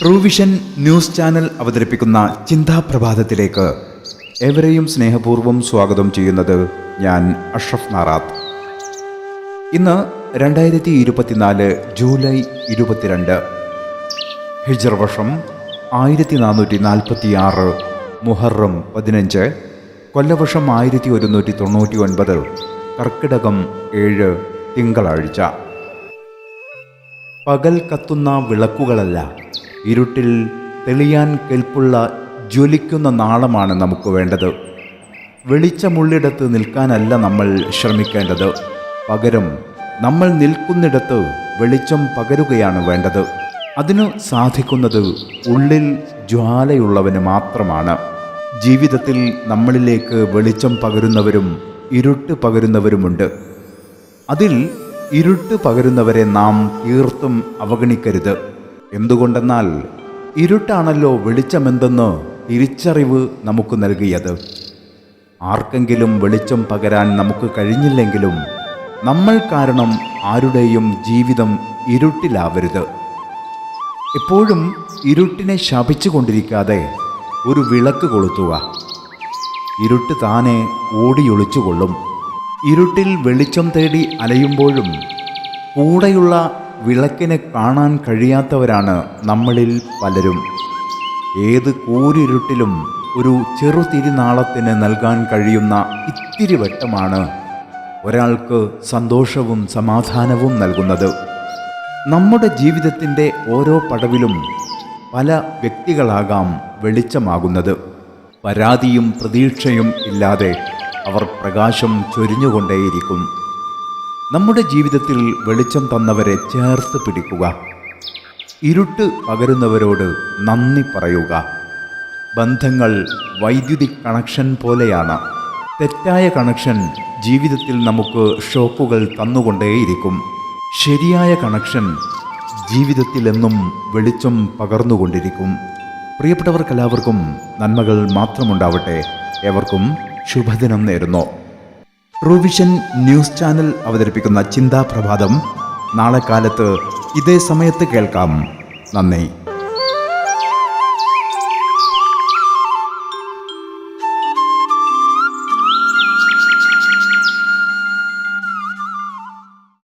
Truevision news channel അവതരിപ്പിക്കുന്ന ചിന്താപ്രഭാതത്തിലേക്ക് ഏവരെയും സ്നേഹപൂർവം സ്വാഗതം ചെയ്യുന്നത് ഞാൻ അഷ്റഫ് നാറാത്ത്. ഇന്ന് രണ്ടായിരത്തി ഇരുപത്തിനാല് ജൂലൈ ഇരുപത്തിരണ്ട് ഹിജർ വർഷം ആയിരത്തി നാനൂറ്റി നാൽപ്പത്തി ആറ് മുഹറം പതിനഞ്ച് കൊല്ലവർഷം ആയിരത്തി ഒരുന്നൂറ്റി തൊണ്ണൂറ്റി ഒൻപത് കർക്കിടകം ഏഴ് തിങ്കളാഴ്ച. പകൽ കത്തുന്ന വിളക്കുകളല്ല. ഇരുട്ടിൽ തെളിയാൻ കെൽപ്പുള്ള ജ്വലിക്കുന്ന നാളമാണ് നമുക്ക് വേണ്ടത്. വെളിച്ചമുള്ളിടത്ത് നിൽക്കാനല്ല നമ്മൾ ശ്രമിക്കേണ്ടത്. പകരം നമ്മൾ നിൽക്കുന്നിടത്ത് വെളിച്ചം പകരുകയാണ് വേണ്ടത്. അതിനു സാധിക്കുന്നത് ഉള്ളിൽ ജ്വാലയുള്ളവന് മാത്രമാണ്. ജീവിതത്തിൽ നമ്മളിലേക്ക് വെളിച്ചം പകരുന്നവരും ഇരുട്ട് പകരുന്നവരുമുണ്ട്. അതിൽ ഇരുട്ട് പകരുന്നവരെ നാം തീർത്തും അവഗണിക്കരുത്. എന്തുകൊണ്ടെന്നാൽ ഇരുട്ടാണല്ലോ വെളിച്ചമെന്തെന്ന് തിരിച്ചറിവ് നമുക്ക് നൽകിയത്. ആർക്കെങ്കിലും വെളിച്ചം പകരാൻ നമുക്ക് കഴിഞ്ഞില്ലെങ്കിലും നമ്മൾ കാരണം ആരുടെയും ജീവിതം ഇരുട്ടിലാവരുത്. എപ്പോഴും ഇരുട്ടിനെ ശപിച്ചുകൊണ്ടിരിക്കാതെ ഒരു വിളക്ക് കൊളുത്തുക. ഇരുട്ട് താനെ ഓടിയൊളിച്ചുകൊള്ളും. ഇരുട്ടിൽ വെളിച്ചം തേടി അലയുമ്പോഴും കൂടെയുള്ള വിളക്കിനെ കാണാൻ കഴിയാത്തവരാണ് നമ്മളിൽ പലരും. ഏത് കൂരിരുട്ടിലും ഒരു ചെറുതിരിനാളത്തിന് നൽകാൻ കഴിയുന്ന ഇത്തിരി വട്ടമാണ് ഒരാൾക്ക് സന്തോഷവും സമാധാനവും നൽകുന്നത്. നമ്മുടെ ജീവിതത്തിന്റെ ഓരോ പടവിലും പല വ്യക്തികളാകാം വെളിച്ചമാകുന്നത്. പരാതിയും പ്രതീക്ഷയും ഇല്ലാതെ അവർ പ്രകാശം ചൊരിഞ്ഞുകൊണ്ടേയിരിക്കും. നമ്മുടെ ജീവിതത്തിൽ വെളിച്ചം തന്നവരെ ചേർത്ത് പിടിക്കുക. ഇരുട്ട് പകരുന്നവരോട് നന്ദി പറയുക. ബന്ധങ്ങൾ വൈദ്യുതി കണക്ഷൻ പോലെയാണ്. തെറ്റായ കണക്ഷൻ ജീവിതത്തിൽ നമുക്ക് ഷോക്കുകൾ തന്നുകൊണ്ടേയിരിക്കും. ശരിയായ കണക്ഷൻ ജീവിതത്തിലെന്നും വെളിച്ചം പകർന്നുകൊണ്ടിരിക്കും. പ്രിയപ്പെട്ടവർക്കെല്ലാവർക്കും നന്മകൾ മാത്രമുണ്ടാവട്ടെ. ഏവർക്കും ശുഭദിനം നേരുന്നു. റൂവിഷൻ ന്യൂസ് ചാനൽ അവതരിപ്പിക്കുന്ന ചിന്താപ്രഭാതം നാളെ കാലത്ത് ഇതേ സമയത്ത് കേൾക്കാം. നന്ദി.